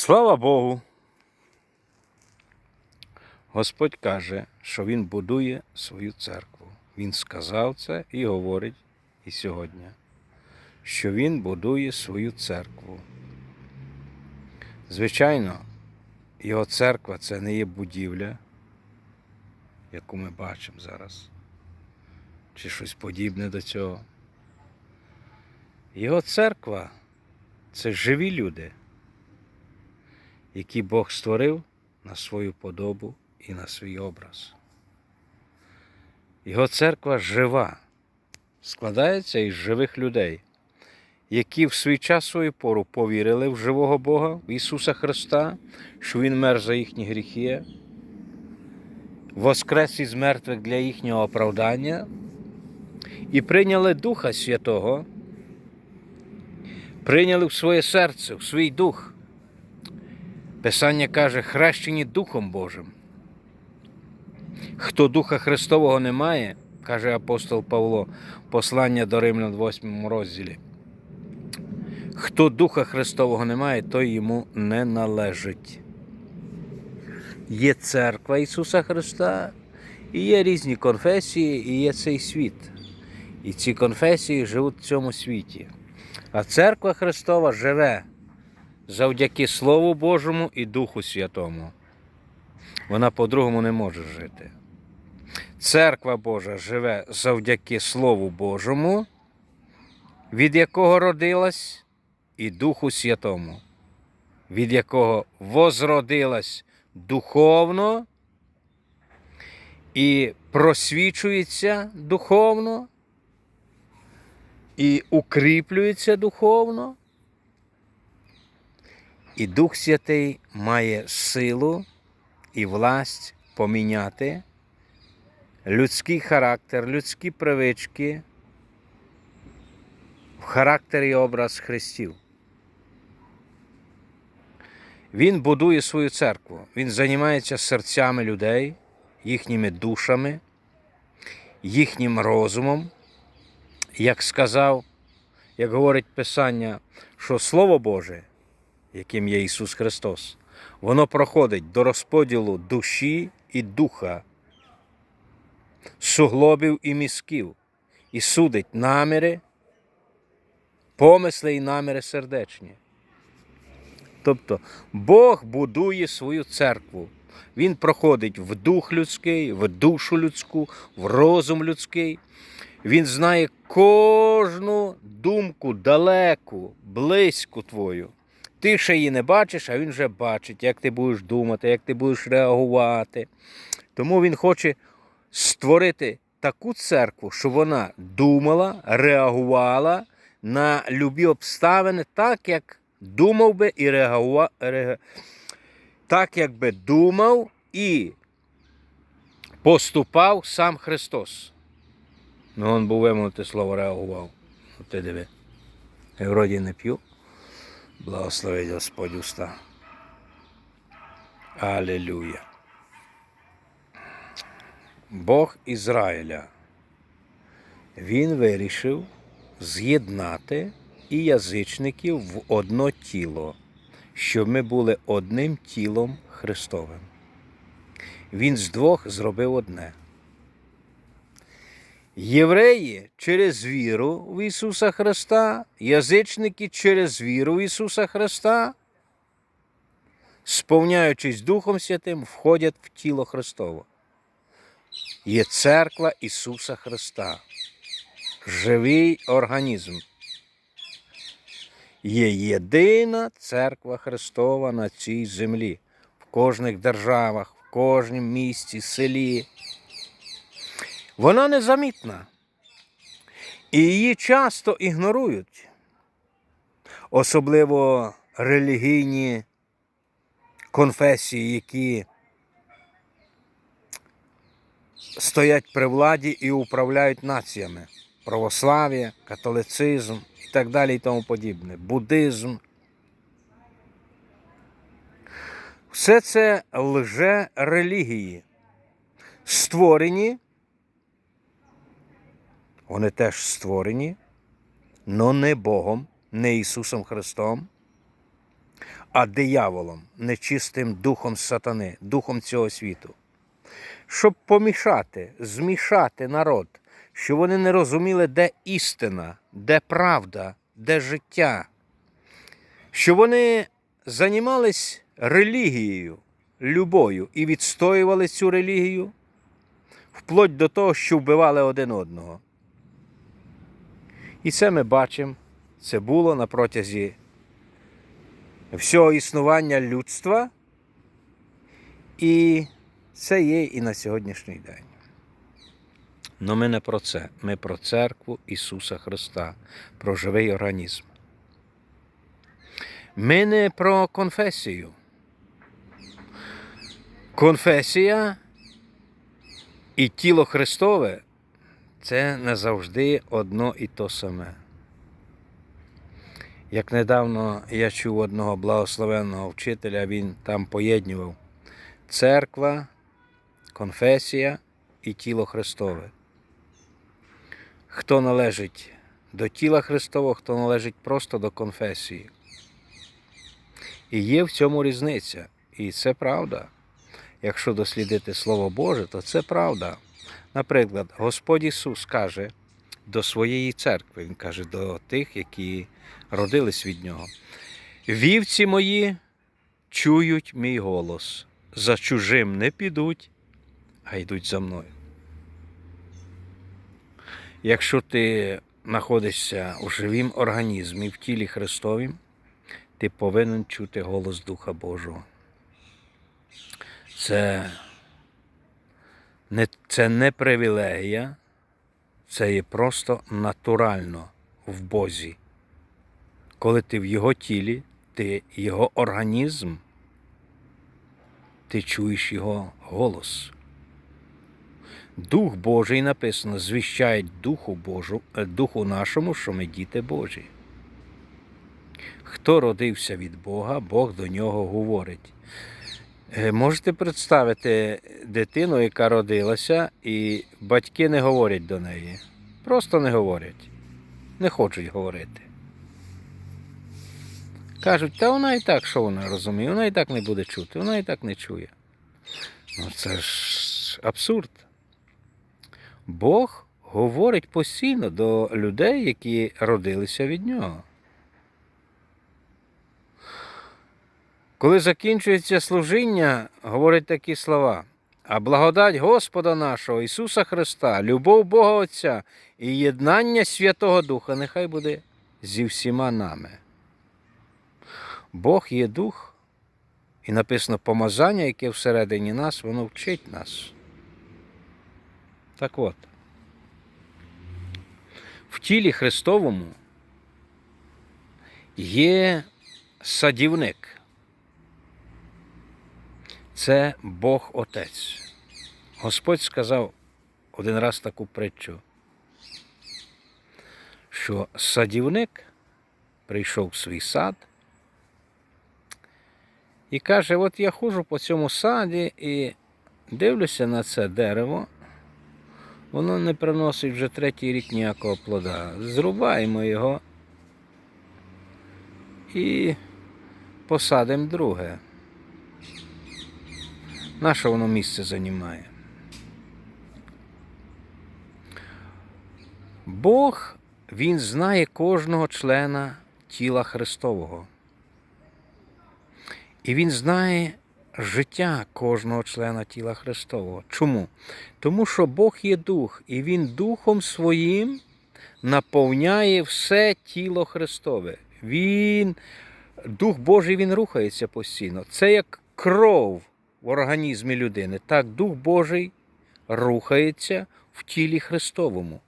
Слава Богу. Господь каже, що Він будує свою церкву. Він сказав це і говорить і сьогодні, що Він будує свою церкву. Звичайно, його церква це не є будівля, яку ми бачимо зараз, чи щось подібне до цього. Його церква це живі люди, які Бог створив на свою подобу і на свій образ. Його церква жива, складається із живих людей, які в свій час свою пору повірили в живого Бога, в Ісуса Христа, що Він мер за їхні гріхи, воскрес із мертвих для їхнього оправдання і прийняли Духа Святого, прийняли в своє серце, в свій дух. Писання каже, хрещені Духом Божим. Хто Духа Христового не має, каже апостол Павло, послання до Римлян в 8 розділі. Хто Духа Христового не має, той йому не належить. Є церква Ісуса Христа, і є різні конфесії, і є цей світ. І ці конфесії живуть в цьому світі. А церква Христова живе завдяки Слову Божому і Духу Святому. Вона по-другому не може жити. Церква Божа живе завдяки Слову Божому, від якого родилась, і Духу Святому, від якого возродилась духовно і просвічується духовно, і укріплюється духовно. І Дух Святий має силу і власть поміняти людський характер, людські привички в характер і образ Христів. Він будує свою церкву, він займається серцями людей, їхніми душами, їхнім розумом. Як сказав, як говорить Писання, що Слово Боже, яким є Ісус Христос, воно проходить до розподілу душі і духа, суглобів і мізків, і судить наміри, помисли і наміри сердечні. Тобто Бог будує свою церкву. Він проходить в дух людський, в душу людську, в розум людський. Він знає кожну думку далеку, близьку твою. Ти ще її не бачиш, а він вже бачить, як ти будеш думати, як ти будеш реагувати. Тому він хоче створити таку церкву, щоб вона думала, реагувала на любі обставини, так як думав би і реагував, реа... так, як би думав і поступав сам Христос. Ну, він був вимовити слово реагував. От ти диви. Я вроді не п'ю. Благословить Господь уста. Алілюя. Бог Ізраїля. Він вирішив з'єднати і язичників в одно тіло, щоб ми були одним тілом Христовим. Він з двох зробив одне. Євреї через віру в Ісуса Христа, язичники через віру в Ісуса Христа, сповняючись Духом Святим, входять в тіло Христово. Є церква Ісуса Христа, живий організм. Є єдина церква Христова на цій землі, в кожних державах, в кожному місті, селі. Вона незамітна. І її часто ігнорують, особливо релігійні конфесії, які стоять при владі і управляють націями. Православ'я, католицизм і так далі і тому подібне, буддизм. Все це лже релігії, створені, вони теж створені, але не Богом, не Ісусом Христом, а дияволом, нечистим духом сатани, духом цього світу. Щоб помішати, змішати народ, щоб вони не розуміли, де істина, де правда, де життя, щоб вони займались релігією, любою і відстоювали цю релігію вплоть до того, що вбивали один одного. І це ми бачимо, це було на протязі всього існування людства, і це є і на сьогоднішній день. Но ми не про це. Ми про церкву Ісуса Христа, про живий організм. Ми не про конфесію. Конфесія і тіло Христове це не завжди одно і то саме. Як недавно я чув одного благословенного вчителя, він там поєднував церква, конфесія і тіло Христове. Хто належить до тіла Христового, хто належить просто до конфесії. І є в цьому різниця. І це правда. Якщо дослідити Слово Боже, то це правда. Наприклад, Господь Ісус каже до своєї церкви, Він каже до тих, які родились від Нього. Вівці мої чують мій голос, за чужим не підуть, а йдуть за мною. Якщо ти знаходишся у живім організмі в тілі Христовім, ти повинен чути голос Духа Божого. Це це не привілегія, це є просто натурально в Бозі. Коли ти в Його тілі, ти Його організм, ти чуєш Його голос. Дух Божий написано, звіщає Духу Божу, е, Духу нашому, що ми діти Божі. Хто родився від Бога, Бог до нього говорить. Е, Можете представити дитину, яка родилася, і батьки не говорять до неї. Просто не говорять. Не хочуть говорити. Кажуть, та вона і так, що вона розуміє, вона і так не буде чути, вона і так не чує. Ну це ж абсурд. Бог говорить постійно до людей, які родилися від нього. Коли закінчується служіння, говорить такі слова. А благодать Господа нашого Ісуса Христа, любов Бога Отця і єднання Святого Духа нехай буде зі всіма нами. Бог є дух, і написано помазання, яке всередині нас, воно вчить нас. Так от, в тілі Христовому є садівник. Це Бог Отець. Господь сказав один раз таку притчу, що садівник прийшов в свій сад і каже: от я ходжу по цьому саді і дивлюся на це дерево, воно не приносить вже третій рік ніякого плода. Зрубаємо його і посадимо друге. Наше воно місце займає. Бог, Він знає кожного члена тіла Христового. І Він знає життя кожного члена тіла Христового. Чому? Тому що Бог є дух, і Він Духом Своїм наповняє все тіло Христове. Він, Дух Божий, Він рухається постійно. Це як кров в організмі людини. Так Дух Божий рухається в тілі Христовому.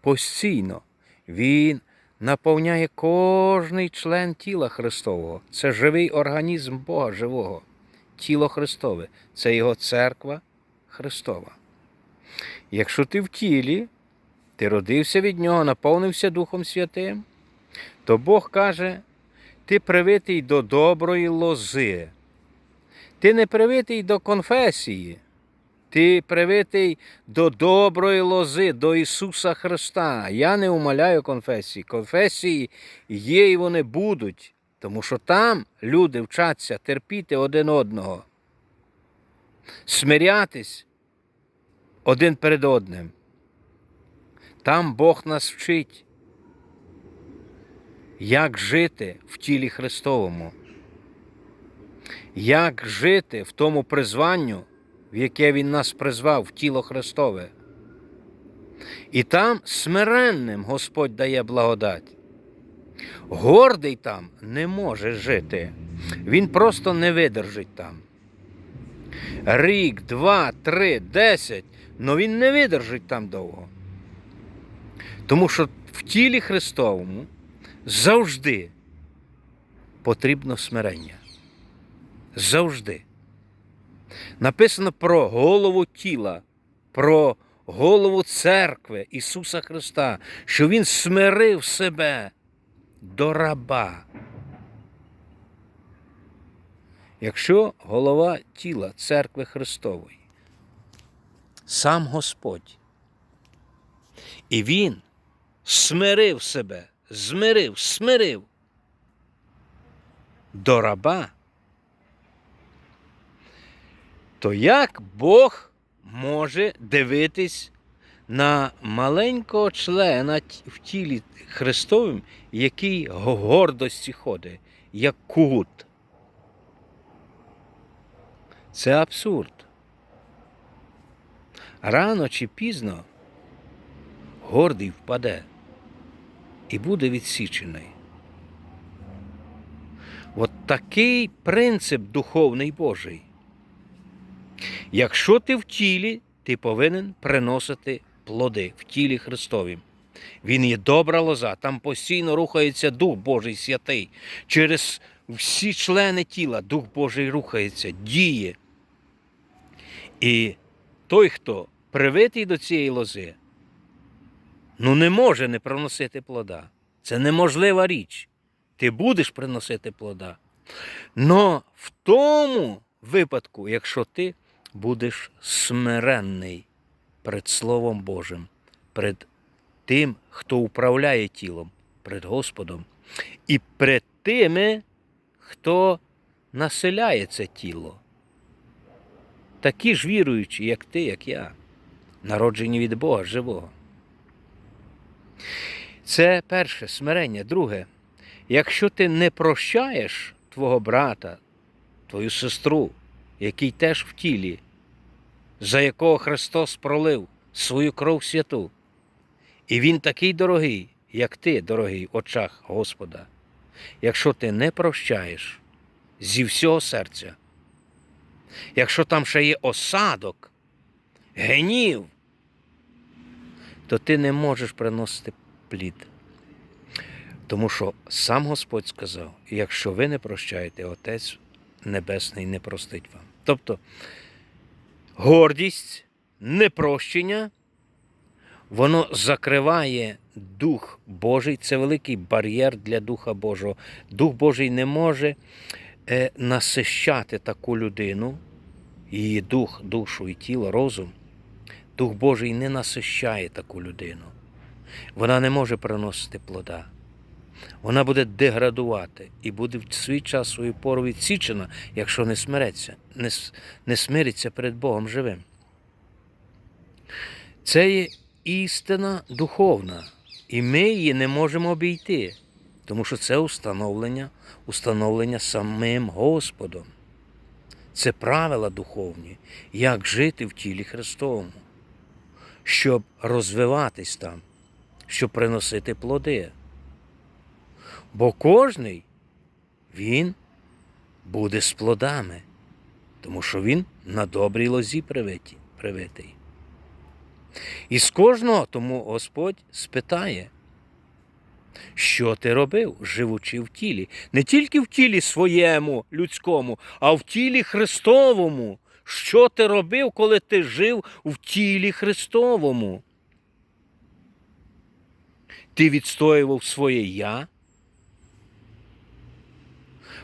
Постійно Він наповняє кожний член тіла Христового. Це живий організм Бога живого. Тіло Христове. Це Його церква Христова. Якщо ти в тілі, ти родився від Нього, наповнився Духом Святим, то Бог каже, ти привитий до доброї лози. Ти не привитий до конфесії, ти привитий до доброї лози, до Ісуса Христа. Я не умаляю конфесії. Конфесії є і вони будуть, Тому що там люди вчаться терпіти один одного, смирятись один перед одним. Там Бог нас вчить, як жити в тілі Христовому, як жити в тому призванню, в яке Він нас призвав, в тіло Христове. І там смиренним Господь дає благодать. Гордий там не може жити. Він просто не видержить там. Рік, два, три, десять, але він не видержить там довго. Тому що в тілі Христовому завжди потрібно смирення. Завжди. Написано про голову тіла, про голову церкви Ісуса Христа, що Він смирив себе до раба. Якщо голова тіла церкви Христової, сам Господь, і Він смирив себе, змирив, смирив до раба, то як Бог може дивитись на маленького члена в тілі Христовим, який го- гордості ходить, як кут? Це абсурд. Рано чи пізно гордий впаде і буде відсічений. От такий принцип духовний Божий. Якщо ти в тілі, ти повинен приносити плоди в тілі Христовім. Він є добра лоза, там постійно рухається Дух Божий святий. Через всі члени тіла Дух Божий рухається, діє. І той, хто привитий до цієї лози, ну не може не приносити плода. Це неможлива річ. Ти будеш приносити плода. Но в тому випадку, якщо ти будеш смиренний перед Словом Божим, перед тим, хто управляє тілом, перед Господом, і перед тими, хто населяє це тіло. Такі ж віруючі, як ти, як я, народжені від Бога живого. Це перше смирення. Друге, якщо ти не прощаєш твого брата, твою сестру, який теж в тілі, за якого Христос пролив свою кров святу, і Він такий дорогий, як ти, дорогий, в очах Господа. Якщо ти не прощаєш зі всього серця, якщо там ще є осадок, гнів, то ти не можеш приносити плід. Тому що сам Господь сказав: якщо ви не прощаєте, Отець Небесний не простить вам. Тобто гордість, непрощення, воно закриває Дух Божий, це великий бар'єр для Духа Божого. Дух Божий не може е, насищати таку людину, її дух, душу і тіло, розум. Дух Божий не насищає таку людину. Вона не може приносити плода. Вона буде деградувати і буде в свій час свою пору відсічена, якщо не смиреться, не, не смириться перед Богом живим. Це є істина духовна, і ми її не можемо обійти, тому що це установлення, установлення самим Господом. Це правила духовні, як жити в тілі Христовому, щоб розвиватись там, щоб приносити плоди. Бо кожний він буде з плодами, тому що він на добрій лозі привитий. І з кожного тому Господь спитає, що ти робив, живучи в тілі, не тільки в тілі своєму людському, а в тілі Христовому. Що ти робив, коли ти жив в тілі Христовому? Ти відстоював своє я?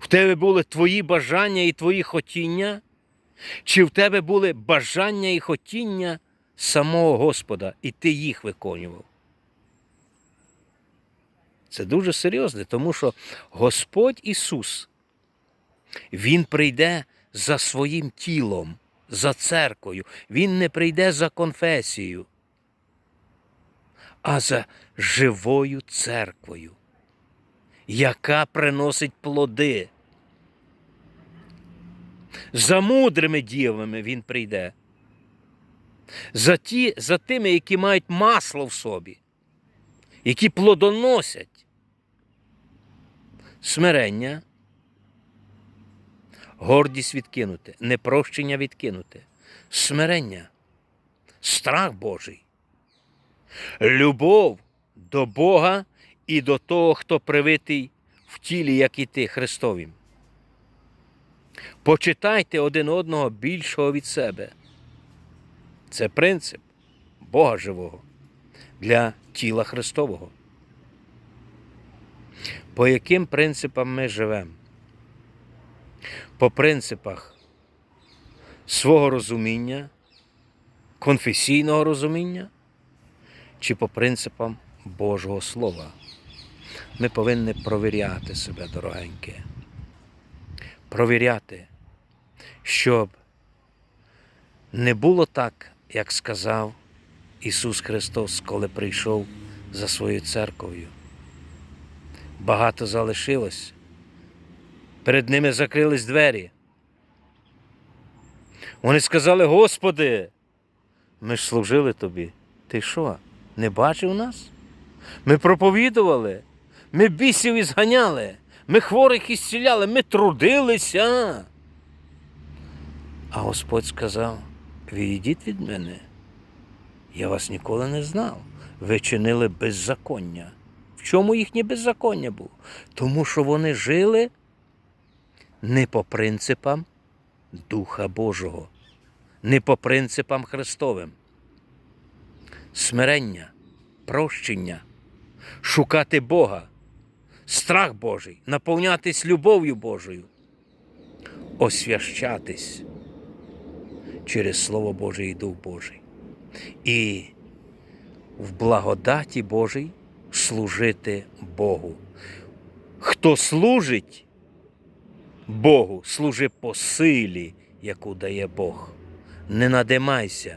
В тебе були твої бажання і твої хотіння? Чи в тебе були бажання і хотіння самого Господа, і ти їх виконував? Це дуже серйозне, тому що Господь Ісус, Він прийде за своїм тілом, за церквою. Він не прийде за конфесією, а за живою церквою, яка приносить плоди. За мудрими дівами Він прийде. За, ті, за тими, які мають масло в собі, які плодоносять. Смирення, гордість відкинути, непрощення відкинути, смирення, страх Божий, любов до Бога і до того, хто привитий в тілі, як і ти, Христовім. Почитайте один одного більшого від себе. Це принцип Бога живого для тіла Христового. По яким принципам ми живемо? По принципах свого розуміння, конфесійного розуміння чи по принципам Божого Слова. Ми повинні провіряти себе, дорогеньке. Провіряти, щоб не було так, як сказав Ісус Христос, коли прийшов за своєю церков'ю. Багато залишилось. Перед ними закрились двері. Вони сказали, Господи, ми ж служили тобі. Ти що, не бачив нас? Ми проповідували, ми бісів ізганяли, ми хворих ісціляли, ми трудилися. А Господь сказав: відійдіть від мене. Я вас ніколи не знав. Ви чинили беззаконня. В чому їхнє беззаконня було? Тому що вони жили не по принципам Духа Божого, не по принципам Христовим. Смирення, прощення, шукати Бога, страх Божий, наповнятись любов'ю Божою, освящатись через Слово Боже і Дух Божий. І в благодаті Божій служити Богу. Хто служить Богу, служи по силі, яку дає Бог. Не надимайся.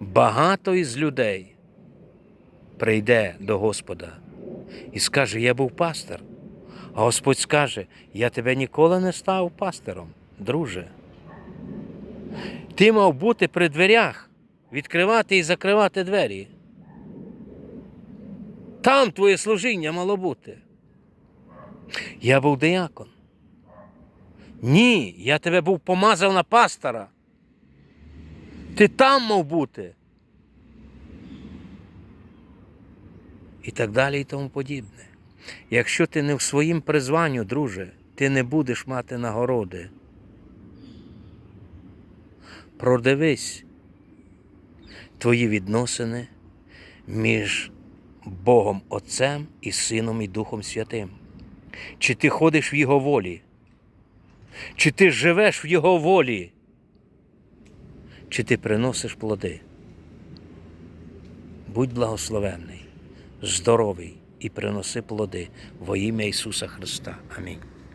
Багато із людей прийде до Господа і скаже: Я був пастор. А Господь скаже, я тебе ніколи не став пастором, друже. Ти мав бути при дверях, відкривати і закривати двері. Там твоє служіння мало бути. Я був диякон. Ні, я тебе був помазав на пастора. Ти там мав бути. І так далі, і тому подібне. Якщо ти не в своїм призванню, друже, ти не будеш мати нагороди. Продивись твої відносини між Богом Отцем і Сином і Духом Святим. Чи ти ходиш в Його волі? Чи ти живеш в Його волі? Чи ти приносиш плоди? Будь благословенний, здоровий і приноси плоди во ім'я Ісуса Христа. Амінь.